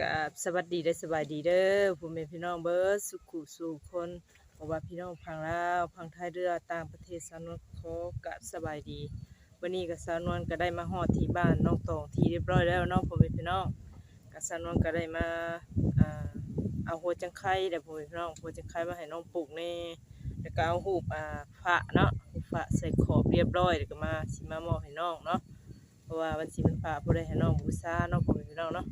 กับสวัสดีเด้สบายดีเด้อผู้แม่พี่น้องเบิดสุขุสู่คนบ่ว่าพี่น้องพังลาวพังไทยเรือต่างประเทศสาวนวลขอกะสบายดี วันนี้ก็สาวนวลก็ได้มาฮอดที่บ้านน้องตองที่เรียบร้อยแล้วเนาะพ่อแม่พี่น้องก็สาวนวลก็ได้มาเอาหัวจังไข่เด้อพ่อแม่พี่น้องหัวจังไข่มาให้น้องปลูกแน่แล้วก็เอาหูปอ่าพระเนาะหูปะใส่ขอบเรียบร้อยแล้วก็มาสิมามอให้น้องเนาะเพราะว่าวันสิเป็นพระบ่ได้ให้น้องบูชาเนาะพ่อแม่พี่น้องเนาะ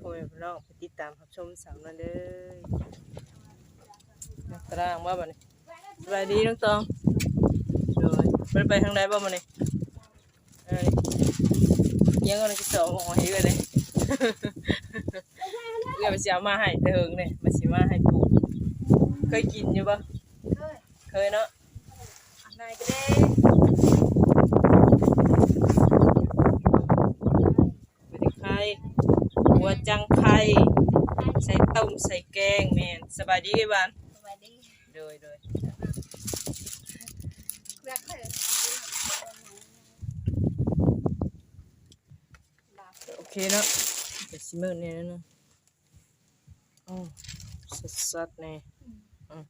พ่อแม่พี่น้องไปติดตามรับชมสาวนั่นเลยตารางว่าบ่นี่สบายดีน้องตองโดยมันไปทางใดบ่บ่นี่เอ้ยยังก็จะสองของให้เลยเลยเอื้อไปสิเอามาให้แต่เฮิงเนี่ยมาสิมาให้ปลูกเคยกินอยู่บ่เคยเคยเนาะนายก็ได้ ไม่ได้ไข่ หัวจังไข่ใส่ต้มใส่แกงแม่นสบายดีไหมบ้านสวัสดีโดยโดยรักเคยโอเคเนาะเดี๋ยวสิมืดเนี่ยนะเนาะโอ้สัดสัดๆแน่อืม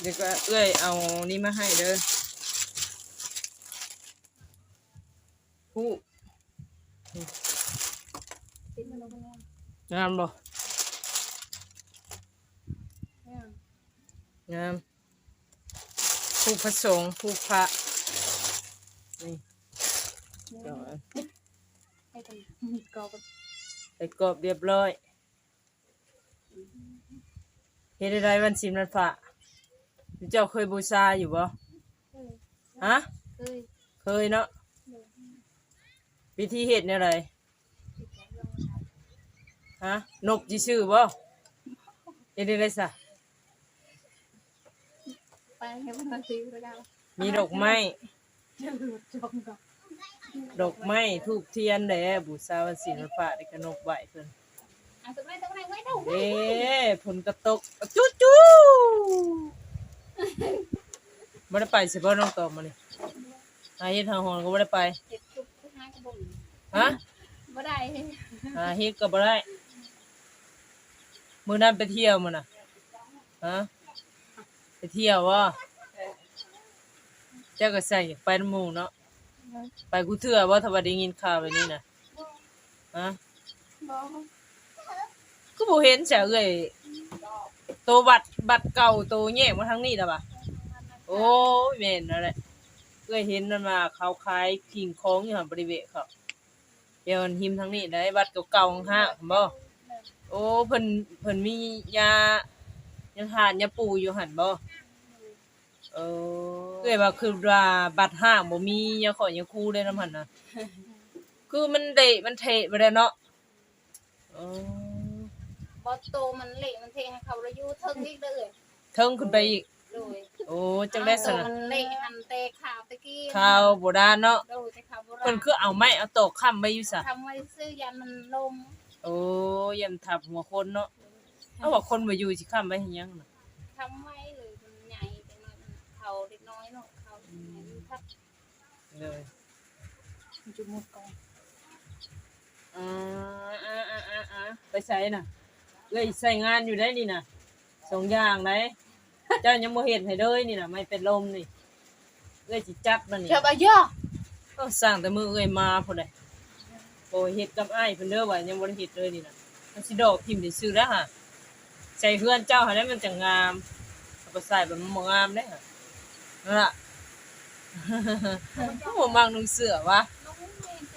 เดี๋ยวก็เอ้อยเอานี่มาให้เด้อผู้ ติดมันลงไปแล้วงามบ่เนี่ยงามผู้พระสงฆ์ผู้พระนี่เดี๋ยวเอาให้กันกอบใส่กรอบเรียบร้อยเฮ็ดได้วันสิมนันพระเจ้าเคยบูชาอยู่บ่เคยฮะเคยเคยเนาะวิธีเฮ็ดเนี่ยไร ติดแล้วลงมา ฮะนบจีชื่อบ่เฮ็ดได้ซะไปให้มันมาซื้อแล้วมีดอกไม้จะหลุดจงก่อนดอกไม้ทูบเทียนแหละบูชาวันศีลวันพระได้ก็นบไหว้เพิ่นอะตรงไหนตรงไหนไว้ตรงเด้ฝนกระตกจู้จู้บ่ได้ไปสิบ่น้องตอมมานี่หาเฮ็ดหาหอนก็บ่ได้ไปเจ็บจุกทุกห้ากระบุงฮะบ่ได้หาเฮ็ดก็บ่ได้ มือนั้นไปเที่ยวมื้อน่ะฮะไปเที่ยวบ่เจ้าก็ใส่ไปน้ำมูเนาะไปกูเถื่อว่าถ้าว่าได้ยินข่าวแบบนี้นะฮะบ่ก็บ่เห็นเสียเอ้ยโตวบัตรบัตรเก่าโตวแยกมาทางนี้แล้วปะโอ้ยแม่นนั่นแหละเอ้ยเห็นนั่นมาเขาขายขิงของอยู่หันบริเวณเขาเดี๋ยวมันหิมทางนี้ได้บัตรเก่าๆของห้างบ่ โอ้เพิ่นเพิ่นมียายังทานยาปูอยู่หั่นบ่เออเอ้ยว่าคือว่าบัตรห้างบ่มียาขอยาคูเลยนำหั่นน่ะคือมันเดะมันเทะไปแล้วเนาะเออบ่โตมันเละมันเทให้เขาแล้วอยู่เทิงอีกเด้อเทิงขึ้นไปอีกโดยโอ้จังได้สโตนะมันเละหันเตะขาวตะกี้ข้าวโบราณเนาะโดยแต่ขาวโบราเพิ่นณคือเอาไม้เอาตอกค้ำไว้อยู่ซะทำไว้ซื้อยันมันลม โอ้ยำทับหัวคนเนาะเอาว่าคนบ่อยู่สิค้ำไว้เฮ็ดหยังน่ะทำไว้เลยมันใหญ่ไปหน่อยมันเขาเล็กน้อยเนาะเขาใหญ่ทับเลยจุดมุดกองอ่าอ่าอ่าอ่าอ่าไปใส่น่ะเอ้ยใส่งานอยู่ได้นี่น่ะสองอย่างไหนเจ้ายังบ่เฮ็ดให้เลยนี่น่ะไม่เป็นลมนี่เอ้ยสิจัดมันนี่เจ้าบ่ย่อเอ้าสร้างแต่มือเอ้ยมาพุ่นน่ะ โอ้ยเฮ็ดกับอ้ายเพิ่นเด้อว่ายังบ่ได้เฮ็ดเลยนี่น่ะมันสิดอกทิ่มได้ซื้อแล้วฮะใส่เพื่อนเจ้าให้ได้มันจะงามเอาไปใส่แบบมันบ่งามเด้ฮะนั่นล่ะบ่มักนุ่งเสื้อวะ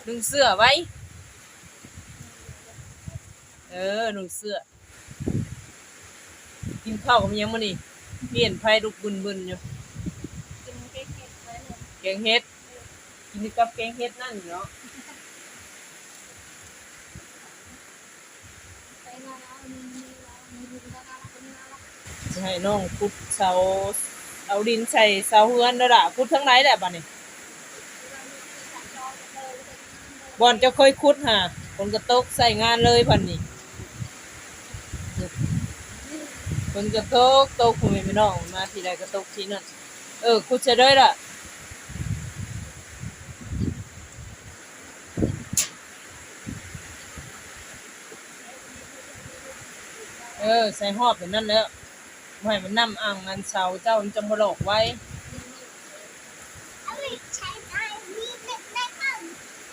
นุ่งเสื้อไว้ เออนุ่งเสื้อ กินข้าวกับหยังมื้อนี้เปลี่ยนไผลุกบึนๆอยู่ กินเค้กๆไว้เลยแกงเฮ็ด กินกับแกงเฮ็ดนั่นเนาะ ไปนอนเอานี่นี่แล้วนี่นี่แล้วแล้วนี่แล้ว จะให้น้องพุดเสาเอาดินใส่เสาเฮือนเด้อล่ะพุดทั้งไหนแหละบัดนี้บอนจะค่อยคุดหาฝนกระตกใส่งานเลยพันนี้ฝนกระตกตกคุณแม่พี่น้องมาทีใดก็ตกทีนั่นเออคุดใส่เลยล่ะ ออใส่หอบแบบนั้นแล้วบ่ให้มันนํอ่างอันเสาเจ้ามันจะบ่หลอกไว้อะไรใช้ได้มีเด็กได้บ้าง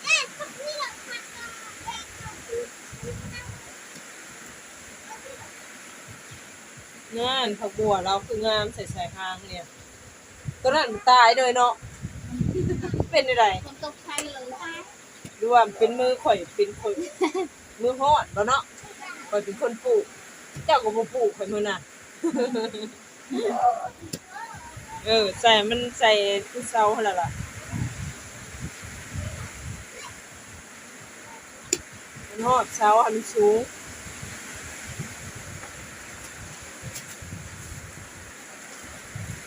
เอ๊ะพวกนี้หลักพันกันเอ๊ะเขาพูดงานผักบัวเราคืองามใส่ใส่หางเนี่ยตอนนั้นมันตายเลยเนาะเป็นอะไรคนตกใจเลยดูว่ามันเป็นมือข่อยเป็นคนมือฮอดบ่เนาะข่อยเป็นคนปลูก เจ้าก็บ่ปลูกข่อยมื้อน่ะ เออ ใส่มันใส่คือเซาหั่นล่ะล่ะมันฮอดเซาให้มันสูง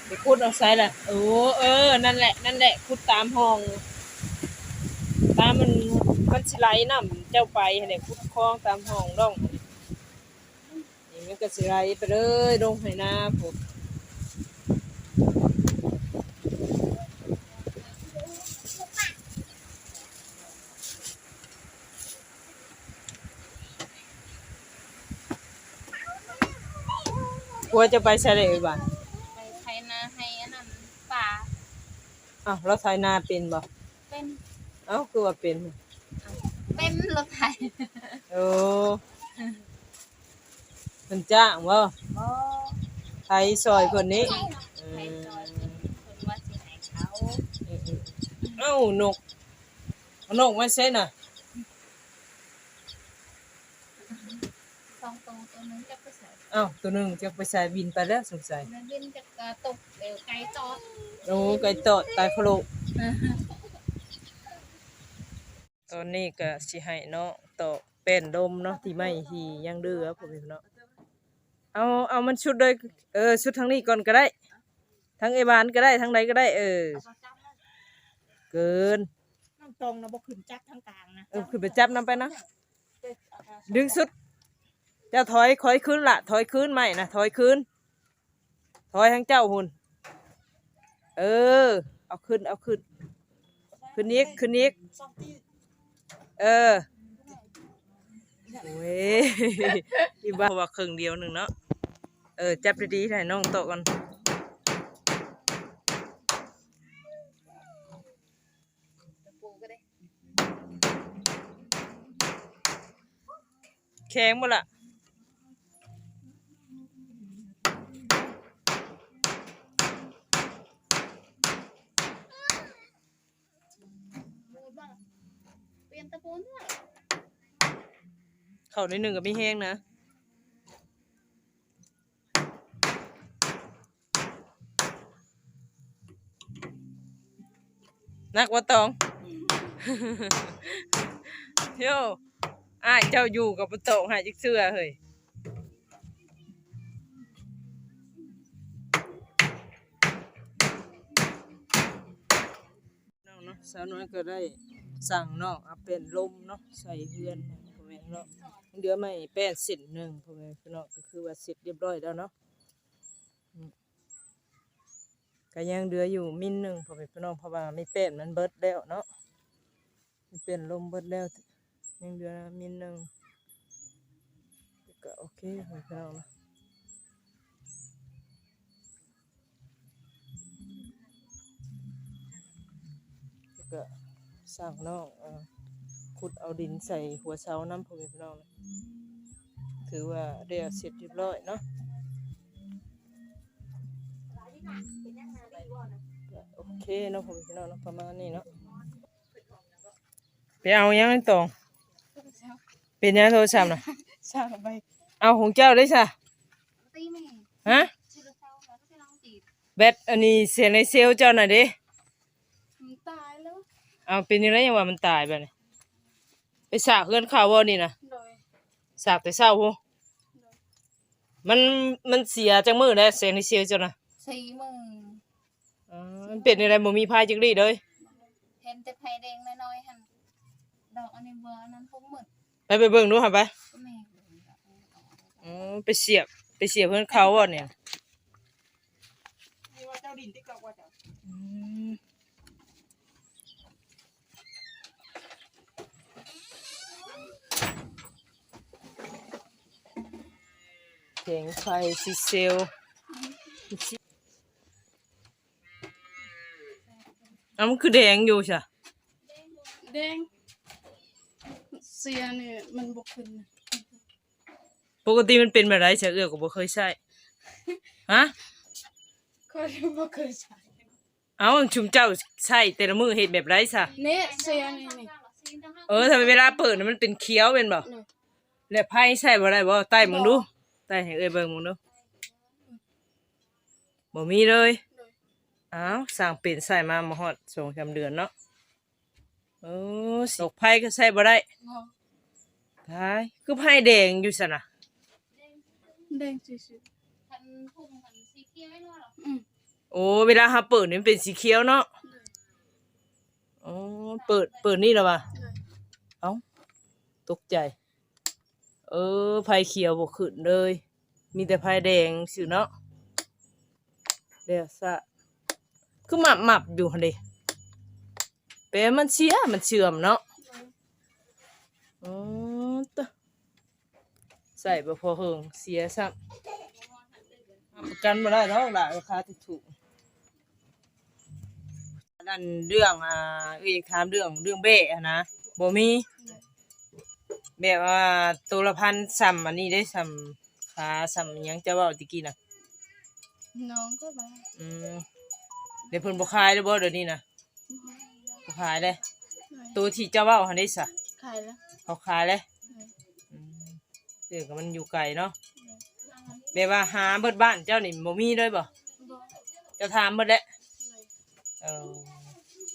ไปคุดเอาไซส์แหละโอ้เออ นั่นแหละ นั่นแหละคุดตามห้อง ตามมันมันสิไหลน้ำเจ้าไปให้ได้คุดคลองตามห้องร่อง มันก็สิไหลไปเลยลงให้นาผมกลัวจะไปใส่เลยบ้านไปไทยนาให้อันนั้นป่าอ้าวเราไทยนาเป็นบ่เป็นเอ้าคือว่าเป็น เป็นรถไถโอ้ มันจ้างว่าบ่ไทยซอยคนนี้ไทยซอยเพิ่นเพิ่นว่าสิให้เขาเอ้านกเอานกมาใช่น่ะสองตัวตัวหนึงจะไปใส่เอ้าตัวหนึงจะไปใส่บินไปแล้วสงสัยนั่นบินจะกระตกเดี๋ยวไกลจอดโอ้ไก่ตอดตายพะโลกตอนนี้ก็สิให้เนาะต่อเป็นดมเนาะที่ไม่ที่ยังเดือผมเนาะ เอาเอามันชุดเลยเออชุดทางนี้ก่อนก็ได้ ทั้งไอบานก็ได้ทั้งไหนก็ได้ เออ เกินน้ำตรงนะบ่ขึ้นจักทั้งกลางนะเออขึ้นไปจับน้ำไปนะดึงสุดเจ้าถอยถอยคืนละถอยคืนใหม่นะถอยคืนถอยทั้งเจ้าหุ่นเออ เอาขึ้นเอาขึ้นขึ้นอีกขึ้นอีกสองตีเออเว้ยอีบ้าว่าครึ่งเดียวหนึ่งเนาะ เออ จับดีๆให้น้องโตะก่อนตะปูก็ได้แข็งหมดละปูบ้างเปลี่ยนตะปูด้วยเข่าในหนึ่งกับไม่แห้งนะ นักว่าตองโย่อ้ายเจ้าอยู่กับประโตงหายจิกเสื้อเฮ้ยน้องเนาะสาวน้อยก็ได้สั่งเนาะเอาเป็นลมเนาะใส่เฮือนพ่อแม่เนาะเดือไม่แป้นสินหนึ่งพ่อแม่พี่น้องก็คือว่าเสร็จเรียบร้อยแล้วเนาะอืม ก็ยังเดืออยู่มินหนึ่งพอแม่พี่น้องเพราะว่าไม่เป็นมันเบิดแล้วเนาะมันเป็นลมเบิดแล้วยังเหลือมินหนึ่งก็โอเคพอแม่พี่น้องนะแล้วก็สร้างนอกอขุดเอาดินใส่หัวเสาน้ำพอพี่น้องนะถือว่าเรียเสร็จเรียบร้อยเนาะ เคเนาะพ่อแม่พี่น้องเนาะประมาณนี้เนาะไปเอายังไงตองเป็นยังโทรศัพท์น่ะสร้างไปเอาของเจ้าได้ซะตีแม่ฮะชื่อเศร้าแล้วก็ไปลองตีแบตอันนี้เสียในเซลล์เจ้าน่ะเด้มันตายแล้วเอาเป็นยังไงยังว่ามันตายไปเนี่ยไปสากเพื่อนข่าวบ่นี่นะโดยสากแต่เศร้าพูมันมันเสียจังมือแล้วเสียในเซลล์เจ้าน่ะสี่หมื่นอ๋อ มันเป็นอะไรบ่มีพายจักรีเลยเห็นแต่ไผ่แดงน้อยๆหันดอกอันนี้เบอร์อันนั้นหกหมื่นไปไปเบิ่งดูค่ะไปก็แม่อ๋อไปเสียบไปเสียบเพื่อนเขาบ่เนี่ยนี่ว่าเจ้าดินที่เก่าว่าเจ้าอืมแผงไฟซิเซล เอ้ามันคือแดงอยู่ใช่แดง เสียเนี่ยมันบกขึ้นนะปกติมันเป็นแบบไรเฉยเอื้อก็บ่เคยใช้ฮะเคยบ่เคยใช้เอ้าชุมเจ้าใช้แต่ละมือเฮ็ดแบบไรซะเนี่ยเสียนี่นี่เออถ้าเวลาเปิดน่ะมันเป็นเขียวเป็นบ่นี่แล้วไพ่ใช้บ่ได้บ่ใต้มึงดูใต้ให้เอ้ยเบิ่งมึงดูบ่มีเลย อ้าวสร้างเป็นใส่มามาฮอด2 3เดือนเนาะโอ้สกไพ่ก็ใช้บ่ได้งอทายคือไพ่แดงอยู่ซั่นน่ะแดงซื่อพันพุ่งพันสีเขียวไม่รู้หรอกๆอืมโอ้เวลาเฮาเปิดนี่มันเป็นสีเขียวเนาะอ๋อเปิดเปิดนี่แล้วว่ะเลยเอ้าตกใจ เออไพ่เขียวบ่ขึ้นเลย มีแต่ไพ่แดงซื่อเนาะเดี๋ยวซะ คือหมับหมับอยู่หั่นเด้แปลมันเสียมันเชื่อมเนาะอ๋อตะใส่บ่พอเฮิงเสียซ้ำประกันบ่ได้ดอกล่ะราคาถูกๆนั่นเรื่องอ่าเอ้ยถามเรื่องเรื่องเบ้อะนะบ่มีแบบว่าตัวละพันซ้ำอันนี้ได้ซ้ำขาซ้ำอิหยังจะเว้าตะกี้น่ะน้องก็บ้าอืมเดี๋ยวเพิ่นบ่ขายแล้วบ่เดี๋ยวนี้น่ะบ่ขายเลยตัวที่เจ้าเว้าหั่นได้ซะขายแล้วเขาขายเลยเลยอืมเดี๋ยวก็มันอยู่ไกลเนาะแบบว่าหาเบิดบ้านเจ้านี่บ่มีเลยบ่บ่เจ้าถามเบิดแล้วเลยเออ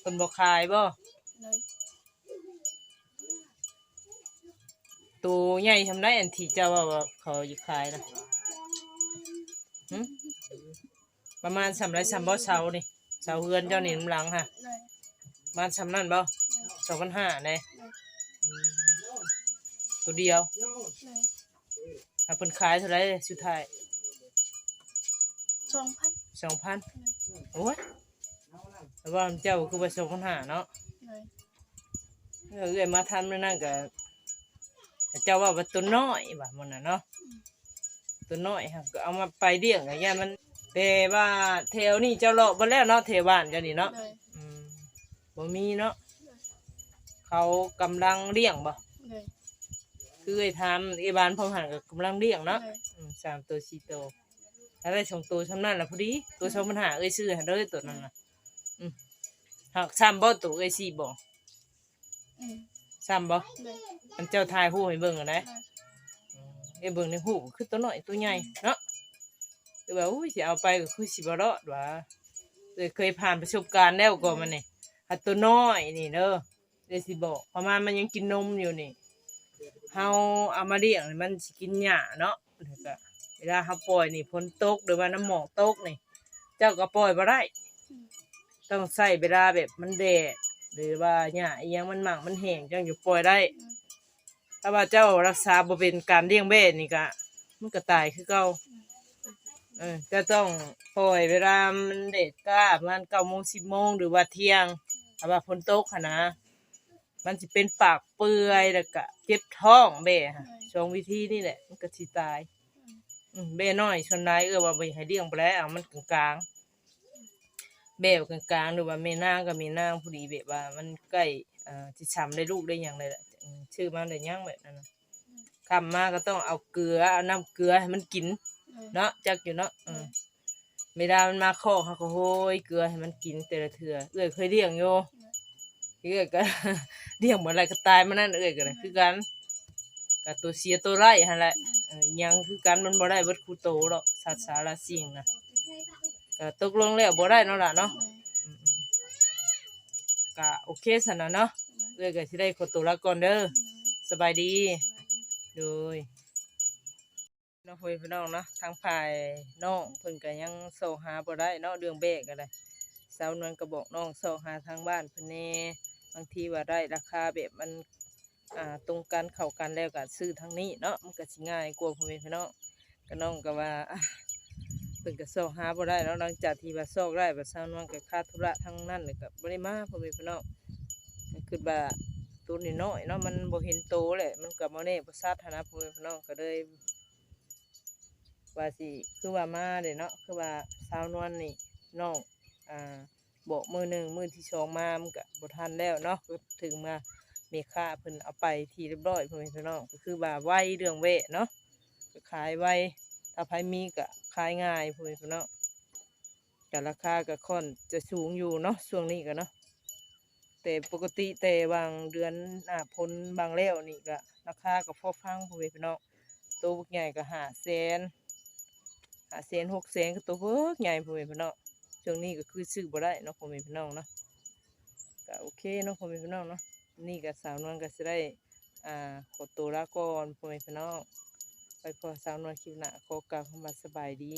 เพิ่นบ่ขายบ่เลยตัวใหญ่ทำได้อันที่เจ้าว่าว่าเขาอยู่ขายนะหึประมาณสามไรสามบ่เสานี่เสาเฮือนเจ้านี่น้ำหลังฮะเลยประมาณสามนั่นบ่สองพันห้าเน่อืมตัวเดียวเลยถ้าเพิ่นขายเท่าไหรสุดท้ายสองพันสองพันโอ้ยแต่ว่าเจ้าคือว่าสองพันห้าเนาะ เลยเออเอ้ยมาทำนั่นก็เจ้าว่าว่าตัวน้อยว่ามันน่ะเนาะตัวน้อยครับก็เอามาไปเลี้ยงอย่างเงี้ยมัน แต่ว่าแถวนี้เจ้าเลาะบ่แล้วเนาะแถวบ้านเจ้านี่เนาะเลยอืมบ่มีเนาะเขากำลังเลี้ยงบ่เลยคือไอ้ทำไอ้บ้านพ่อหันก็กำลังเลี้ยงเนาะเลยอืมสามตัวสี่ตัวถ้าได้สองตัวสำนั่นล่ะพอดี ตัวสองปัญหาเอ้ยซื้อให้เลยตัวนั้นน่ะอืมหักซ้ำบ่ตัวเอ้ยสี่บ่อืมซ้ำบ่ เลย มันเจ้าทายหู้ให้เบิ่งอะนะเลยไอ้เบิ่งในหูคือตัวน้อยตัวใหญ่เนาะ แต่ว่าอุ้ยสิเอาไปก็คือสิบ่รอดว่าเคยเคยผ่านประสบการณ์แล้วก็มันนี่อันตัวน้อยนี่เด้อเดี๋ยวสิบอกประมาณมันยังกินนมอยู่นี่เฮาเอามาเลี้ยงนี่มันสิกินหญ้าเนาะแล้วก็เวลาเฮาปล่อยนี่ฝนตกหรือว่าน้ำหมอกตกนี่ เจ้าก็ปล่อยบ่ได้ต้องใส่เวลาแบบมันแดดหรือว่าหญ้าอีหยังมันหมักมันแห้งจังอยู่ปล่อยได้ ถ้าว่าเจ้ารักษาบ่เป็นการเลี้ยงแบ่นี่ก็มันก็ตายคือเก่า เออจะต้องปล่อยเวลามันเด็ดกล้าประมาณเก้าโมงสิบโมงหรือว่าเที่ยงถ้าว่าฝนตกค่ะนะ มันสิเป็นปากเปื่อยแล้วก็เจ็บท้องแบ่ค่ะสองวิธีนี่แหละ มันก็สิตายอืมแบ่น้อยชนนายเออว่าบ่ให้เลี้ยงไปแล้วเอามันกลางๆแบ่กลางๆหรือว่าแม่นางก็แม่นางผู้ดีแบบว่า มันใกล้เอ่อสิช้ำได้ลูกได้หยังเลยแหละอืมชื่อมันได้หยังแบบนั้นน่ะคำมาก็ต้องเอาเกลือเอาน้ำเกลือให้มันกิน เลยเนาะจักอยู่เนาะอืมเวลามันมาคอกเขาก็โหยเกลือให้มันกินแต่ละเถื่อเอ้อยเคยเลี้ยงอยู่เอ้อยก็ เลี้ยงเหมือนอะไรก็ตายมานั่นเอ้อยก็เลยคือกันกับตัวเสียตัวไร่หั่นแหละเอออิหยังคือกันมันบ่ได้เบิดคูโตหรอกสัตว์สารสิ่งนะก็ตกลงแล้วบ่ได้เนาะล่ะเนาะเลยอืมๆก็โอเคสันนะเนาะเอ้อยก็สิได้ขอตัวลาก่อนเด้อสบายดีโดย น้องพ่อพี่น้องเนาะทางฝ่ายน้องเพิ่นก็ยังโซหาบ่ได้เนาะเรื่องแบกก็ได้สาวนวลก็บอกน้องโซหาทางบ้านเพิ่นแน่บางทีว่าได้ราคาแบบมันอ่าตรงกันเข้ากันแล้วก็ซื้อทางนี้เนาะมันก็สิง่ายกว่าพ่อพี่น้องก็น้องก็ว่าเพิ่นก็โซหาบ่ได้เนาะหลังจากที่ว่าโซกได้ว่าสาวนวลก็ค่าธุระทางนั้นก็บ่ได้มาพ่อพี่น้องก็คือว่าตัวน้อยเนาะมันบ่เห็นโตแหละมันก็บ่แน่บ่ชัดหั้นะพ่อพี่น้องก็เลย ว่าสิคือว่ามาเด้เนาะคือว่าสาวนวลนี่น้องอ่าบอกมือหนึ่งมือที่สองมามันก็บ่ทันแล้วเนาะถึงมาเมค่าเพิ่นเอาไปทีเรียบร้อยพ่อแม่พี่น้องก็คือว่าไวเรื่องเวะเนาะก็ขายไวถ้าไผมีก็ขายง่ายพ่อแม่พี่น้องก็ราคาก็ค่อนจะสูงอยู่เนาะช่วงนี้ก็เนาะแต่ปกติแต่บางเดือนหน้าพ้นบางแล้วนี่ก็ราคาก็พอฟังพ่อแม่พี่น้องตัวใหญ่ก็หาแสน หาแสนหกแสนก็ตัวเบิกใหญ่พ่อแม่พี่น้องช่วงนี้ก็คือซื้อบ่ได้เนาะพ่อแม่พี่น้องเนาะก็โอเคเนาะพ่อแม่พี่น้องเนาะนี่ก็สาวนวลก็จะได้อ่าขอตัวลาก่อนพ่อแม่พี่น้องไปพอสาวนวลคลิปหน้าขอกล่าวคำว่าสบายดี